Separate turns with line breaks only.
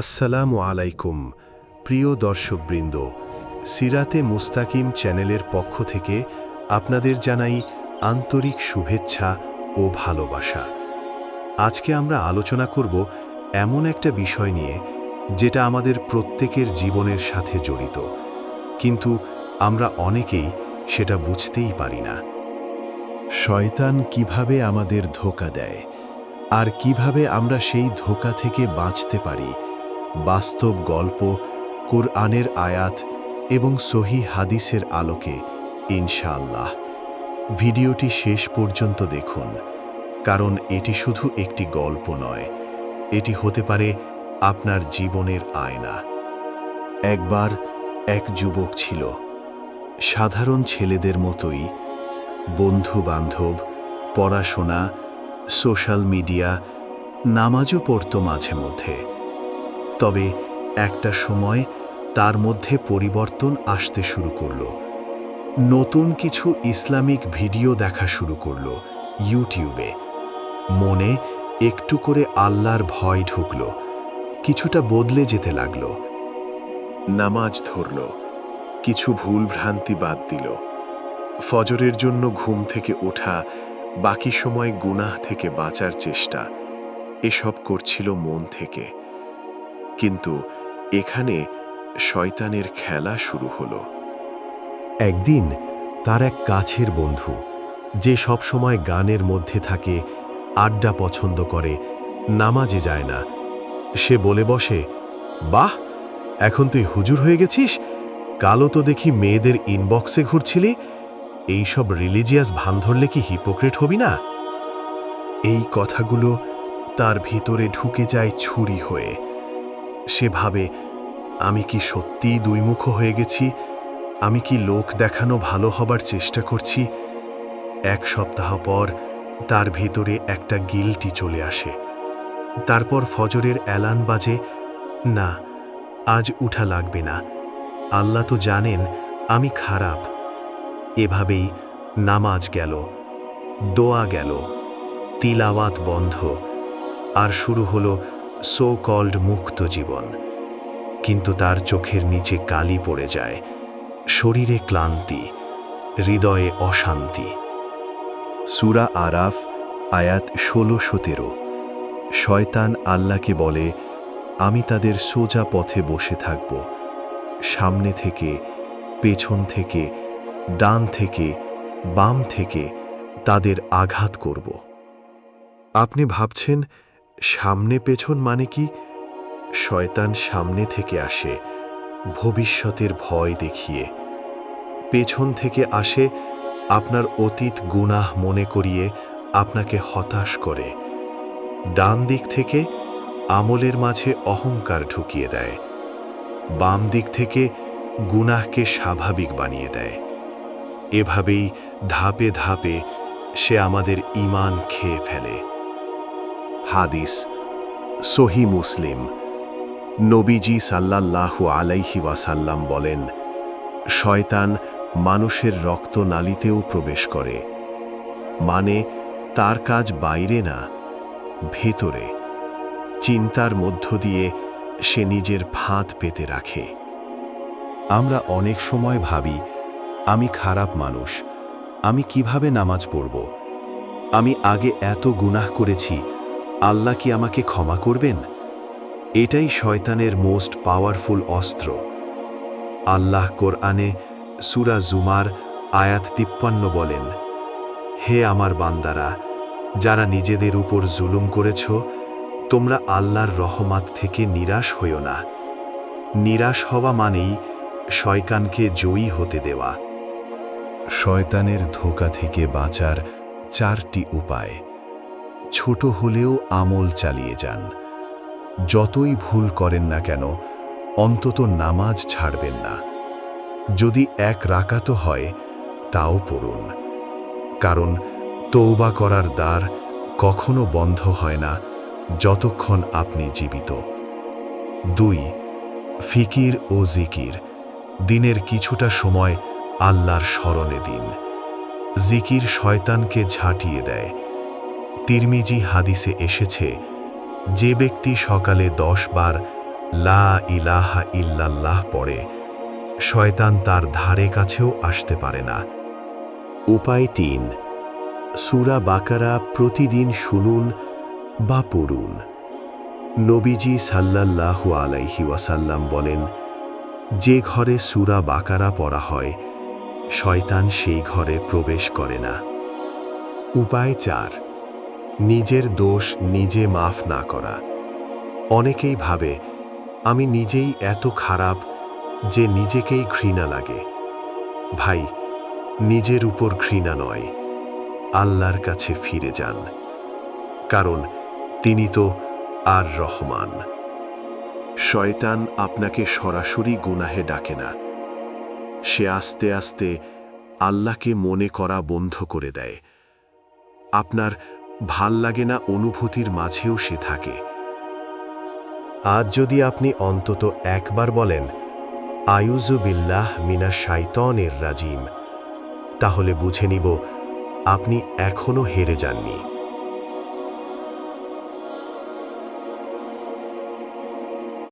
আসসালামু আলাইকুম, প্রিয় দর্শকবৃন্দ, সিরাতে মুস্তাকিম চ্যানেলের পক্ষ থেকে আপনাদের জানাই আন্তরিক শুভেচ্ছা ও ভালোবাসা। আজকে আমরা আলোচনা করব এমন একটা বিষয় নিয়ে, যেটা আমাদের প্রত্যেকের জীবনের সাথে জড়িত, কিন্তু আমরা অনেকেই সেটা বুঝতেই পারি না। শয়তান কীভাবে আমাদের ধোকা দেয়, আর কীভাবে আমরা সেই ধোকা থেকে বাঁচতে পারি বাস্তব গল্প, কোরআনের আয়াত এবং সহি হাদিসের আলোকে, ইনশাআল্লাহ। ভিডিওটি শেষ পর্যন্ত দেখুন, কারণ এটি শুধু একটি গল্প নয়, এটি হতে পারে আপনার জীবনের আয়না। একবার এক যুবক ছিল, সাধারণ ছেলেদের মতোই বন্ধু বান্ধব পড়াশোনা, সোশ্যাল মিডিয়া, নামাজও পড়ত মাঝে মধ্যে। তবে একটা সময় তার মধ্যে পরিবর্তন আসতে শুরু করল। নতুন কিছু ইসলামিক ভিডিও দেখা শুরু করল ইউটিউবে। মনে একটু করে আল্লাহর ভয় ঢুকল। কিছুটা বদলে যেতে লাগল। নামাজ ধরল। কিছু ভুল ভ্রান্তি বাদ দিল। ফজরের জন্য ঘুম থেকে ওঠা, বাকি সময় গুনাহ থেকে বাঁচার চেষ্টা। এসব করছিল মন থেকে। কিন্তু এখানে শয়তানের খেলা শুরু হলো। একদিন তার এক কাছের বন্ধু, যে সব সময় গানের মধ্যে থাকে, আড্ডা পছন্দ করে, নামাজে যায় না। সে বলে বসে, বাহ, এখন তুই হুজুর হয়ে গেছিস? কালো তো দেখি মেয়েদের ইনবক্সে ঘুরছিলি। এইসব রিলিজিয়াস ভান ধরলে কি হিপোক্রেট হবি না? এই কথাগুলো তার ভিতরে ঢুকে যায় ছুরি হয়ে। সে ভাবে আমি কি সত্যিই দুইমুখ হয়ে গেছি? আমি কি লোক দেখানো ভালো হবার চেষ্টা করছি? এক সপ্তাহ পর তার ভিতরে একটা গিলটি চলে আসে। তারপর ফজরের অ্যালান বাজে, না, আজ উঠা লাগবে না। আল্লাহ তো জানেন আমি খারাপ। এভাবেই নামাজ গেল, দোয়া গেল, তিলাওয়াত বন্ধ। আর শুরু হলো সো কল্ড মুক্ত জীবন। কিন্তু তার চোখের নিচে কালি পড়ে যায়, শরীরে ক্লান্তি, হৃদয়ে অশান্তি। সুরা আরাফ, আয়াত ষোলো সতেরো। শয়তান আল্লাহকে বলে, আমি তাদের সোজা পথে বসে থাকব। সামনে থেকে, পেছন থেকে, ডান থেকে, বাম থেকে তাদের আঘাত করব। আপনি ভাবছেন সামনে পেছন মানে কি? শয়তান সামনে থেকে আসে, ভবিষ্যতের ভয় দেখিয়ে। পেছন থেকে আসে, আপনার অতীত গুনাহ মনে করিয়ে আপনাকে হতাশ করে। ডান দিক থেকে আমলের মাঝে অহংকার ঢুকিয়ে দেয়। বাম দিক থেকে গুনাহকে স্বাভাবিক বানিয়ে দেয়। এভাবেই ধাপে ধাপে সে আমাদের ইমান খেয়ে ফেলে। হাদিস, সহি মুসলিম। নবীজি সাল্লাল্লাহু আলাইহি ওয়াসাল্লাম বলেন, শয়তান মানুষের রক্ত নালিতেও প্রবেশ করে। মানে তার কাজ বাইরে না, ভেতরে। চিন্তার মধ্য দিয়ে সে নিজের ফাঁদ পেতে রাখে। আমরা অনেক সময় ভাবি, আমি খারাপ মানুষ, আমি কীভাবে নামাজ পড়ব? আমি আগে এত গুনাহ করেছি আল্লাহ কি আমাকে ক্ষমা করবেন? এটাই শয়তানের মোস্ট পাওয়ারফুল অস্ত্র। আল্লাহ কোরআনে সুরা জুমার আয়াত তিপ্পান্ন বলেন, হে আমার বান্দারা, যারা নিজেদের উপর জুলুম করেছ, তোমরা আল্লাহর রহমাত থেকে নিরাশ হইও না। নিরাশ হওয়া মানেই শয়তানকে জয়ী হতে দেওয়া। শয়তানের ধোকা থেকে বাঁচার চারটি উপায়। ছোট হলেও আমল চালিয়ে যান। যতই ভুল করেন না কেন, অন্তত নামাজ ছাড়বেন না। যদি এক রাকাত হয়, তাও পড়ুন। কারণ তৌবা করার দ্বার কখনো বন্ধ হয় না যতক্ষণ আপনি জীবিত। দুই, ফিকির ও জিকির। দিনের কিছুটা সময় আল্লাহর স্মরণে দিন। জিকির শয়তানকে ঝাঁটিয়ে দেয়। তিরমিজি হাদিসে এসেছে, যে ব্যক্তি সকালে দশ বার লা ইলাহা ইল্লাল্লাহ পড়ে, শয়তান তার ধারে কাছেও আসতে পারে না। উপায় তিন, সুরা বাকারা প্রতিদিন শুনুন বা পড়ুন। নবীজি সাল্লাল্লাহু আলাইহি ওয়াসাল্লাম বলেন, যে ঘরে সুরা বাকারা পড়া হয়, শয়তান সেই ঘরে প্রবেশ করে না। উপায় চার নিজের দোষ নিজে মাফ না করা। অনেকেই ভাবে, আমি নিজেই এত খারাপ যে নিজেকেই ঘৃণা লাগে। ভাই, নিজের উপর ঘৃণা নয়, আল্লাহর কাছে ফিরে যান। কারণ তিনি তো আর রহমান। শয়তান আপনাকে সরাসরি গুনাহে ডাকে না। সে আস্তে আস্তে আল্লাহকে মনে করা বন্ধ করে দেয়। আপনার ভালো লাগে না অনুভূতির মাঝেও সে থাকে। আজ যদি আপনি অন্তত একবার বলেন আয়ুজু বিল্লাহ মিনা শাইতনের রাজিম, তাহলে বুঝে নিব, আপনি এখনও হেরে যাননি।